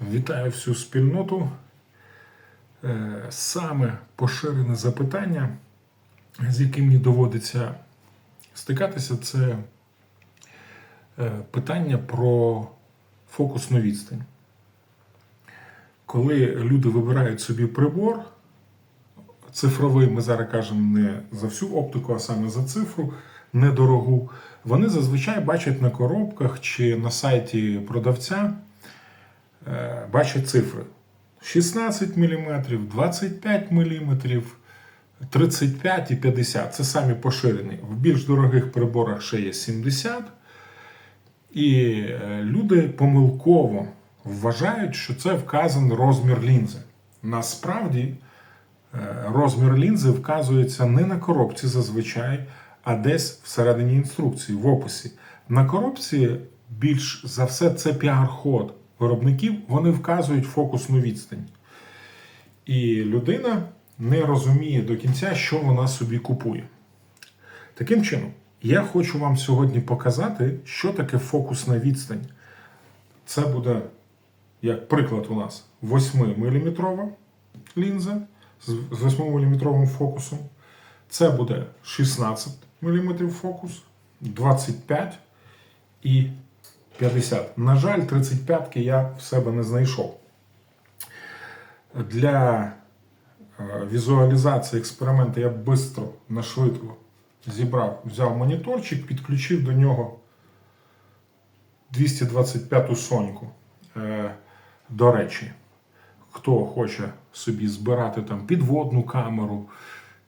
Вітаю всю спільноту. Е, Саме поширене запитання, з яким мені доводиться стикатися, це е, питання про фокусну відстань. Коли люди вибирають собі прибор, цифровий, ми зараз кажемо не за всю оптику, а саме за цифру, недорогу, вони зазвичай бачать на коробках чи на сайті продавця бачать цифри 16 мм, 25 мм, 35 і 50. Це самі поширені. В більш дорогих приборах ще є 70. І е, люди помилково вважають, що це вказаний розмір лінзи. Насправді е, розмір лінзи вказується не на коробці зазвичай, а десь всередині інструкції, в описі. На коробці більш за все це піар-ход виробників, вони вказують фокусну відстань. І людина не розуміє до кінця, що вона собі купує. Таким чином, я хочу вам сьогодні показати, що таке фокусна відстань. Це буде, як приклад, у нас 8-мм лінза з 8-мм фокусом. Це буде 16 мм фокус, 25 і 50. На жаль, 35-ки я в себе не знайшов. Для е, візуалізації експерименту я швидко, на швидко зібрав, взяв моніторчик, підключив до нього 225 соньку. Е, До речі, хто хоче собі збирати там підводну камеру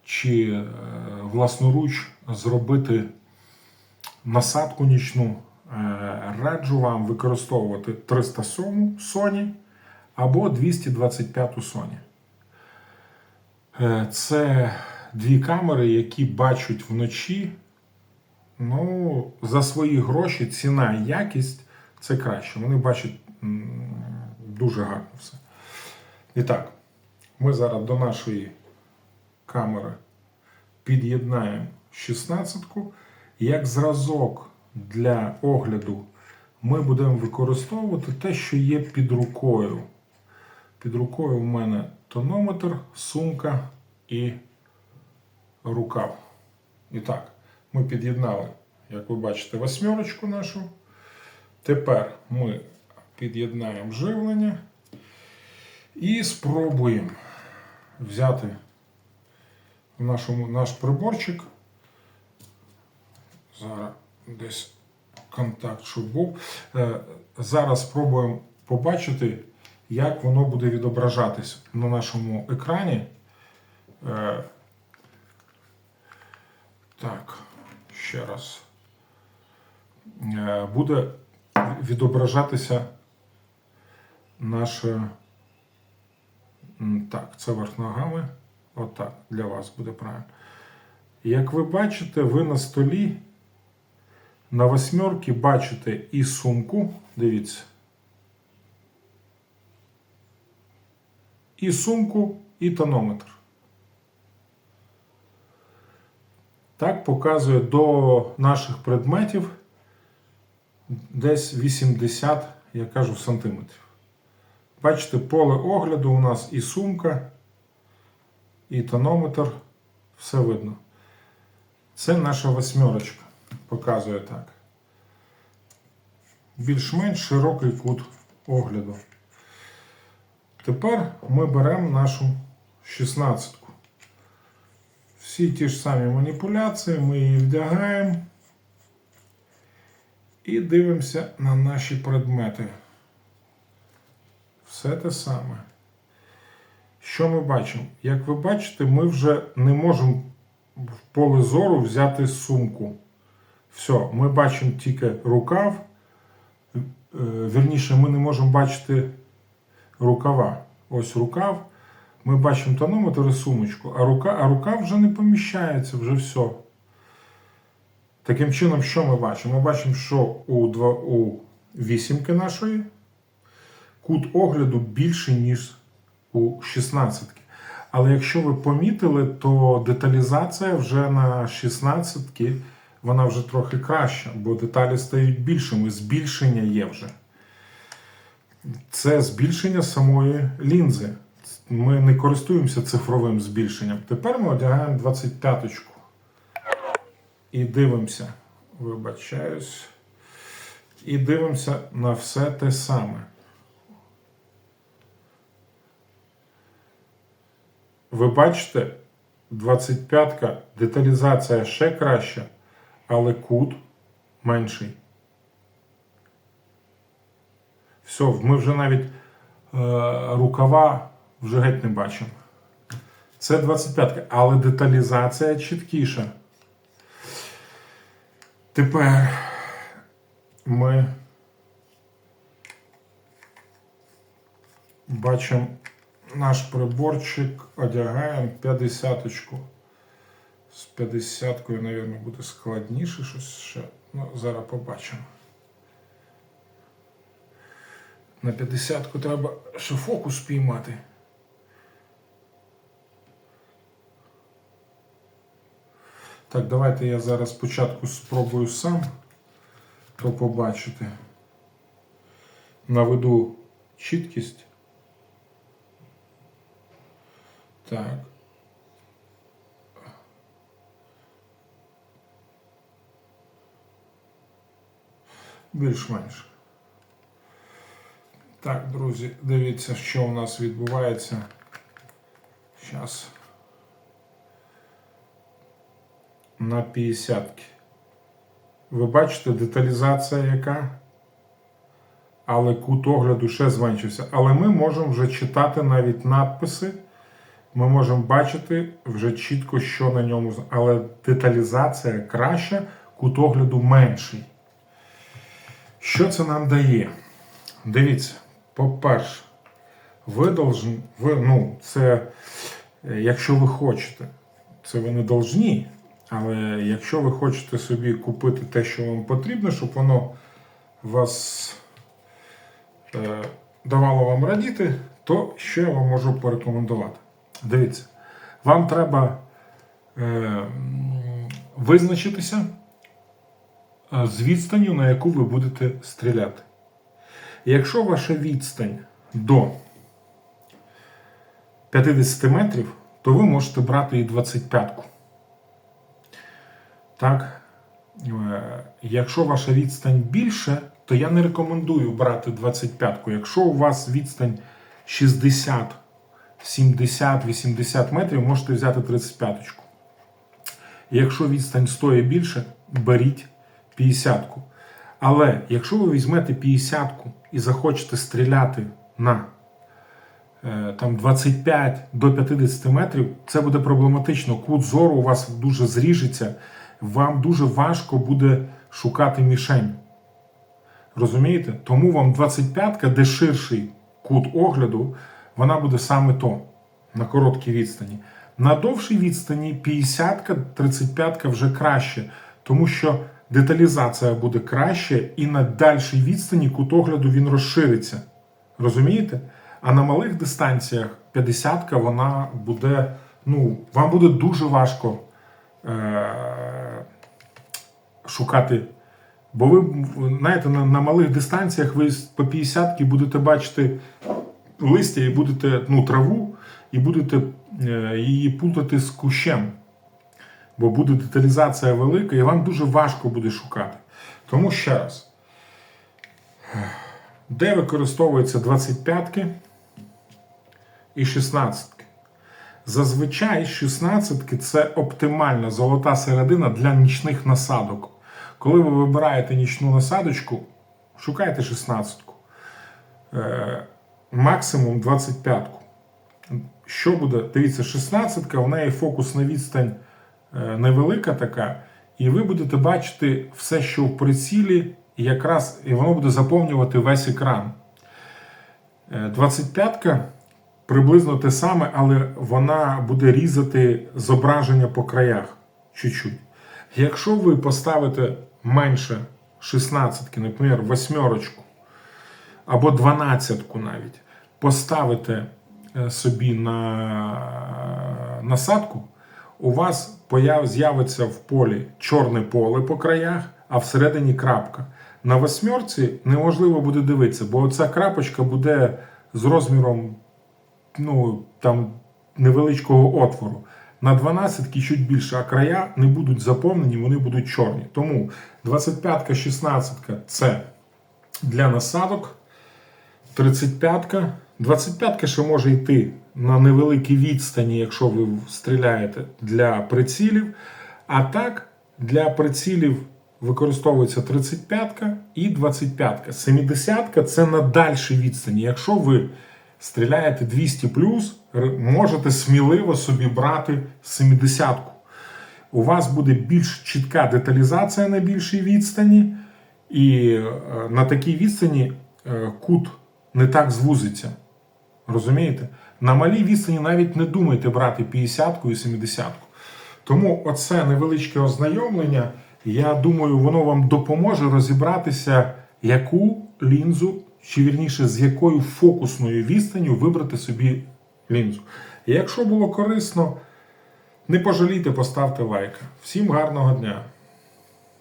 чи е, власноруч зробити насадку нічну, раджу вам використовувати 307 Sony або 225 Sony. Е, Це дві камери, які бачать вночі. Ну, за свої гроші ціна і якість це краще. Вони бачать дуже гарно все. І так, ми зараз до нашої камери під'єднаємо 16-ку. Як зразок для огляду ми будемо використовувати те, що є під рукою. Під рукою в мене тонометр, сумка і рукав. І так, ми під'єднали, як ви бачите, восьмерочку нашу. Тепер ми під'єднаємо живлення і спробуємо взяти нашому, наш приборчик. Зараз десь контакт, щоб був. Е, Зараз спробуємо побачити, як воно буде відображатись на нашому екрані. Е, Так, ще раз. Е, Буде відображатися наше. Так, це верх ногами. Отак для вас буде правильно. Як ви бачите, ви на столі на восьмерки бачите і сумку, дивіться. І сумку, і тонометр. Так показує до наших предметів десь 80, я кажу, сантиметрів. Бачите, поле огляду у нас і сумка, і тонометр, все видно. Це наша восьмерочка. Показує так. Більш-менш широкий кут огляду. Тепер ми беремо нашу 16. Всі ті ж самі маніпуляції, ми її вдягаємо і дивимося на наші предмети. Все те саме. Що ми бачимо? Як ви бачите, ми вже не можемо в поле зору взяти сумку. Все, ми бачимо тільки рукав. Е, Вірніше, ми не можемо бачити рукава. Ось рукав. Ми бачимо тонометр і сумочку, а рука, а рука вже не поміщається, вже все. Таким чином, що ми бачимо? Ми бачимо, що у, два, у вісімки нашої кут огляду більший, ніж у 16. Але якщо ви помітили, то деталізація вже на 16 вона вже трохи краща, бо деталі стають більшими, збільшення є вже. Це збільшення самої лінзи. Ми не користуємося цифровим збільшенням. Тепер ми одягаємо 25-ку. І дивимося. Вибачаюсь. І дивимося на все те саме. Ви бачите, 25-ка деталізація ще краща, але кут менший. Все, ми вже навіть е, рукава вже геть не бачимо. Це 25-ка, але деталізація чіткіша. Тепер ми бачимо наш приборчик, одягаємо 50-ку. З 50-кою, мабуть, буде складніше щось ще. Ну, зараз побачимо. На 50-ку треба ще фокус спіймати. Так, давайте я зараз спочатку спробую сам то побачити. Наведу чіткість. Так. Більш-менш. Так, друзі, дивіться, що у нас відбувається. Зараз. На 50. -ки. Ви бачите, деталізація яка? Але кут огляду ще зменшився. Але ми можемо вже читати навіть надписи. Ми можемо бачити вже чітко, що на ньому. Але деталізація краща, кут огляду менший. Що це нам дає? Дивіться, по-перше, ви должны, ви, ну, це, е, якщо ви хочете, це ви не должні, але якщо ви хочете собі купити те, що вам потрібно, щоб воно вас е, давало вам радіти, то що я вам можу порекомендувати? Дивіться, вам треба е, визначитися з відстанню, на яку ви будете стріляти. Якщо ваша відстань до 50 метрів, то ви можете брати і 25-ку. Так. Е, Якщо ваша відстань більше, то я не рекомендую брати 25-ку. Якщо у вас відстань 60, 70, 80 метрів, можете взяти 35-ку. Якщо відстань 100 і більше, беріть 50-ку. Але якщо ви візьмете 50-ку і захочете стріляти на е, там 25 до 50 метрів, це буде проблематично. Кут зору у вас дуже зріжеться, вам дуже важко буде шукати мішень. Розумієте? Тому вам 25-ка, де ширший кут огляду, вона буде саме то на короткій відстані. На довшій відстані 50-ка, 35-ка вже краще, тому що деталізація буде краще, і на дальшій відстані кут огляду він розшириться. Розумієте? А на малих дистанціях 50-ка вона буде, ну, вам буде дуже важко е- шукати. Бо ви знаєте, на, на малих дистанціях ви по 50-ки будете бачити листя і будете ну, траву, і будете е, її путати з кущем. Бо буде деталізація велика, і вам дуже важко буде шукати. Тому ще раз, де використовуються 25-ки і 16-ки? Зазвичай 16-ки це оптимальна золота середина для нічних насадок. Коли ви вибираєте нічну насадочку, шукайте 16-ку. Е, максимум 25-ку. Що буде? Дивіться, 16-ка, у неї фокусна відстань невелика така, і ви будете бачити все, що в прицілі, і якраз і воно буде заповнювати весь екран. Е, 25-ка приблизно те саме, але вона буде різати зображення по краях чуть-чуть. Якщо ви поставите менше 16, наприклад, восьмерочку або 12 навіть, поставите е, собі на насадку, у вас з'явиться в полі чорне поле по краях, а всередині крапка. на восьмерці неможливо буде дивитися, бо ця крапочка буде з розміром ну, там, невеличкого отвору. На 12 чуть більше, а края не будуть заповнені, вони будуть чорні. Тому 25-ка, 16-ка це для насадок. 35-ка. 25-ка ще може йти на невеликій відстані, якщо ви стріляєте для прицілів. А так, для прицілів використовується 35-ка і 25-ка. 70-ка це на дальшій відстані. Якщо ви стріляєте 200 можете сміливо собі брати 70-ку. У вас буде більш чітка деталізація на більшій відстані, і е, на такій відстані е, кут не так звузиться. Розумієте? На малій відстані навіть не думайте брати 50-ку і 70-ку. Тому оце невеличке ознайомлення, я думаю, воно вам допоможе розібратися, яку лінзу, чи вірніше, з якою фокусною відстанню вибрати собі лінзу. І якщо було корисно, не пожалійте, поставте лайк. Всім гарного дня!